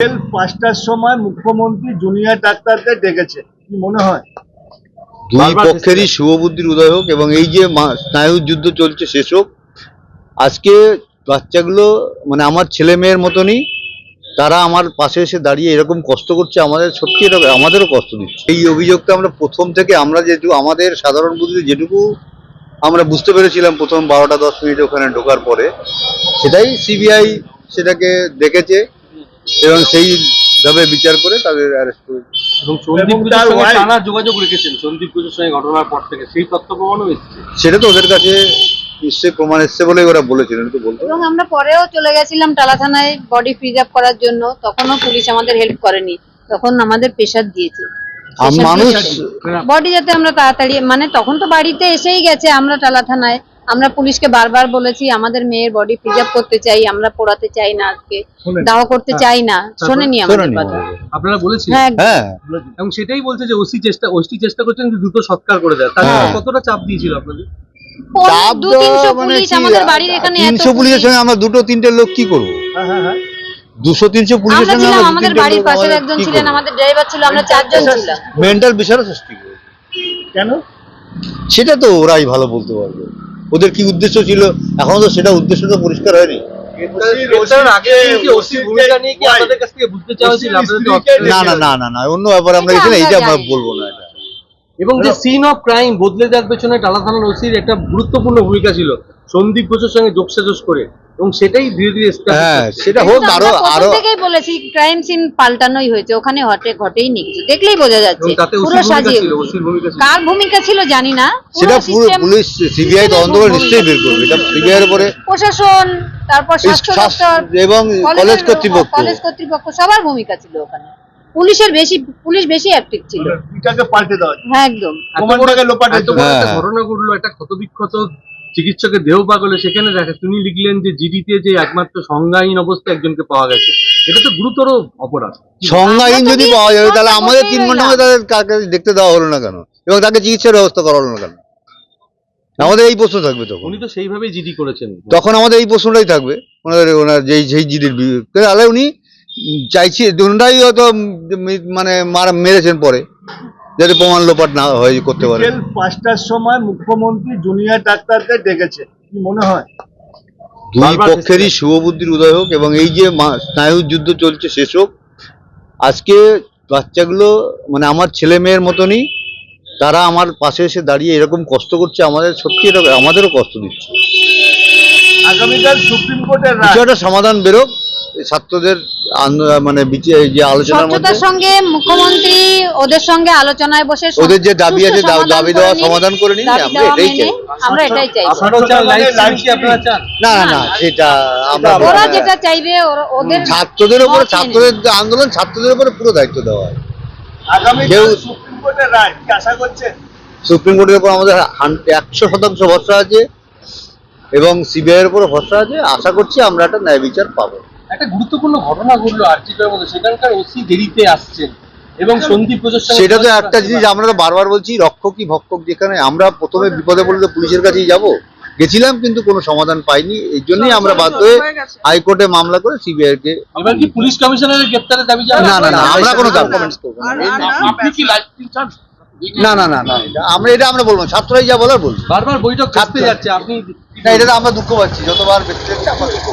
বিকেল পাঁচটার সময় মুখ্যমন্ত্রী জুনিয়র ডাক্তারদের ডেকেছে। কি মনে হয়? দুই পক্ষেরই শুভবুদ্ধির উদয় হোক এবং এই যে স্নায়ুর যুদ্ধ চলছে শেষ হোক। আজকে বাচ্চাগুলো মানে আমার ছেলে মেয়ের মতনই তারা আমার পাশে এসে দাঁড়িয়ে এরকম কষ্ট করছে আমাদের সত্যি এটা আমাদেরও কষ্ট দিচ্ছে। এই অভিযোগটা আমরা প্রথম থেকে আমরা যেটুকু আমাদের সাধারণ বুদ্ধিতে যেটুকু আমরা বুঝতে পেরেছিলাম প্রথম বারোটা দশ মিনিট ওখানে ঢোকার পরে সেটাই সিবিআই সেটাকে দেখেছে। এবং সেইভাবে বিচার করে তাদের অ্যারেস্ট করেছে এবং সন্দীপ এবং পুজোর সঙ্গে টানা যোগাযোগ রেখেছেন সন্দীপ পুজোর সঙ্গে ঘটনার পর থেকে। সেই তথ্য প্রমাণও এসেছে। সেটা তো ওদের কাছে নিশ্চয়ই প্রমাণ এসছে বলেই ওরা বলেছিলেন তো বলতো এবং আমরা পরেও চলে গেছিলাম টালা থানায় বডি প্রিজার্ভ করার জন্য তখনও পুলিশ আমাদের হেল্প করেনি। তখন আমাদের প্রেশার দিয়েছে। মানুষ বডি যাতে আমরা তাড়াতাড়ি মানে তখন তো বাড়িতে এসেই গেছে আমরা টালা থানায়। আমরা পুলিশকে বারবার বলেছি আমাদের মেয়ের বডি প্রিজার্ভ করতে চাই আমরা পোড়াতে চাই না আজকে। দাহ করতে চাই না। শোনেনি। আমাদের শোনেনি কথা। আপনারা বলেছেন হ্যাঁ। হ্যাঁ। এবং সেটাই বলছে যে ওসি চেষ্টা ওসি চেষ্টা করছেন যে দ্রুত সৎকার করে দেয় তাহলে হ্যাঁ। কতটা চাপ দিয়েছিল আপনাদের? চাপ তিনশো মানে পুলিশ আমাদের বাড়ির এখানে এত তিনশো পুলিশের পুলিশ। সঙ্গে আমরা দুটো তিনটে লোক কি করব? হ্যাঁ হ্যাঁ হ্যাঁ। দুশো তিনশো পুলিশের সঙ্গে আমাদের বাড়ির আমাদের একজন ছিলেন আমাদের ড্রাইভার ছিল আমরা চারজন ছিলাম। মেন্টাল বিশাল সৃষ্টি করবে কেন? সেটা তো ওরাই ভালো বলতে পারবে। ওদের কি উদ্দেশ্য ছিল? এখন তো সেটা উদ্দেশ্য তো পরিষ্কার হয়নি। না না না না না অন্য ব্যাপারে আমরা এইটা বলব না এটা। এবং যে সিন অফ ক্রাইম বদলে যাওয়ার পেছনে টালা থানার ওসির একটা গুরুত্বপূর্ণ ভূমিকা ছিল। সন্দীপ ঘোষের সঙ্গে যোগসাযোগ করে। এবং সেটাই ধীরে ধীরে হ্যাঁ সেটা হোক আরও আরও থেকেই বলেছি ক্রাইম সিন পাল্টানোই হয়েছে ওখানে হটে ঘটেই নি কিছু। দেখলেই বোঝা যাচ্ছে। পুরো সাজিয়ে কার ভূমিকা ছিল জানি না। সেটা পুরো পুলিশ সিবিআই তদন্ত করে নিশ্চয়ই বের করবে। এটা সিবিআই এর উপরে প্রশাসন তারপর স্বাস্থ্য দপ্তর এবং কলেজ কর্তৃপক্ষ। কলেজ কর্তৃপক্ষ সবার ভূমিকা ছিল ওখানে। পুলিশের বেশি পুলিশ বেশি অ্যাক্টিভ ছিল। এটাকে পাল্টে দেওয়া হ্যাঁ একদম। হ্যাঁ। ঘটনা ঘটলো একটা ক্ষতবিক্ষত চিকিৎসকের দেহ পাগলে সেখানে দেখে তিনি লিখলেন যে জিডিতে যে একমাত্র সংজ্ঞাহীন অবস্থায় একজনকে পাওয়া গেছে। এটা তো গুরুতর অপরাধ। সংজ্ঞাহীন যদি পাওয়া যাবে তাহলে আমাদের তিন ঘণ্টা তাদের কাকে দেখতে দেওয়া হলো না কেন? এবং তাকে চিকিৎসার ব্যবস্থা করা হলো না কেন? আমাদের এই প্রশ্ন থাকবে তখন। উনি তো সেইভাবেই জিডি করেছেন। তখন আমাদের এই প্রশ্নটাই থাকবে। ওনাদের ওনার যেই যেই জিডির তাহলে উনি চাইছি ওনারাই হয়তো মানে মারা মেরেছেন পরে। যাতে প্রমাণ লোপাট না হয় করতে পারে। পাঁচটার সময় মুখ্যমন্ত্রী জুনিয়র ডাক্তারদের ডেকেছে। কি মনে হয়? দুই পক্ষেরই শুভবুদ্ধির উদয় হোক এবং এই যে স্নায়ুর যুদ্ধ চলছে শেষ হোক। আজকে বাচ্চাগুলো মানে আমার ছেলে মেয়ের মতনই তারা আমার পাশে এসে দাঁড়িয়ে এরকম কষ্ট করছে আমাদের সত্যি এটা আমাদেরও কষ্ট দিচ্ছে। আগামীকাল সুপ্রিম কোর্টের কিছু একটা সমাধান বেরোক। ছাত্রদের মানে যে আলোচনার মধ্যে সঙ্গে মুখ্যমন্ত্রী ওদের সঙ্গে আলোচনায় বসে ওদের যে দাবি আছে দাবি দেওয়া সমাধান করে নিন আমরা এটাই চাই। আমরা এটাই চাই। না না না সেটা আমরা ওরা যেটা চাইবে ওদের ছাত্রদের উপরে ছাত্রদের আন্দোলন ছাত্রদের উপরে পুরো দায়িত্ব দেওয়া হয়। কেউ- সুপ্রিম কোর্টের রায় কি আশা করছেন? সুপ্রিম কোর্টের উপর আমাদের একশো শতাংশ ভরসা আছে এবং সিবিআই এর উপর ভরসা আছে। আশা করছি আমরা একটা ন্যায় বিচার পাবো। একটা গুরুত্বপূর্ণ ঘটনা ঘটলো আর্জিটার মধ্যে সেখানকার ওসি দেরিতে আসছেন এবং সন্দীপ সেটা তো একটা জিনিস আমরা তো বারবার বলছি রক্ষকই ভক্ষক যেখানে আমরা প্রথমে বিপদে পড়লে তো পুলিশের কাছেই যাব গেছিলাম কিন্তু কোনো সমাধান পাইনি এই জন্যই আমরা বাধ্য হয়ে হাইকোর্টে মামলা করে সিবিআই কে এবার কি পুলিশ কমিশনারের গ্রেপ্তারের দাবি না না না আমরা কোনো কমেন্টস করব না। আপনি কি চান না না না আমরা এটা আমরা বলব না। ছাত্ররাই যা বলার বলব বারবার বৈঠক থাকতে যাচ্ছে আপনি না এটা তো আমরা দুঃখ পাচ্ছি যতবার ব্যক্তি হচ্ছে আমরা দুঃখ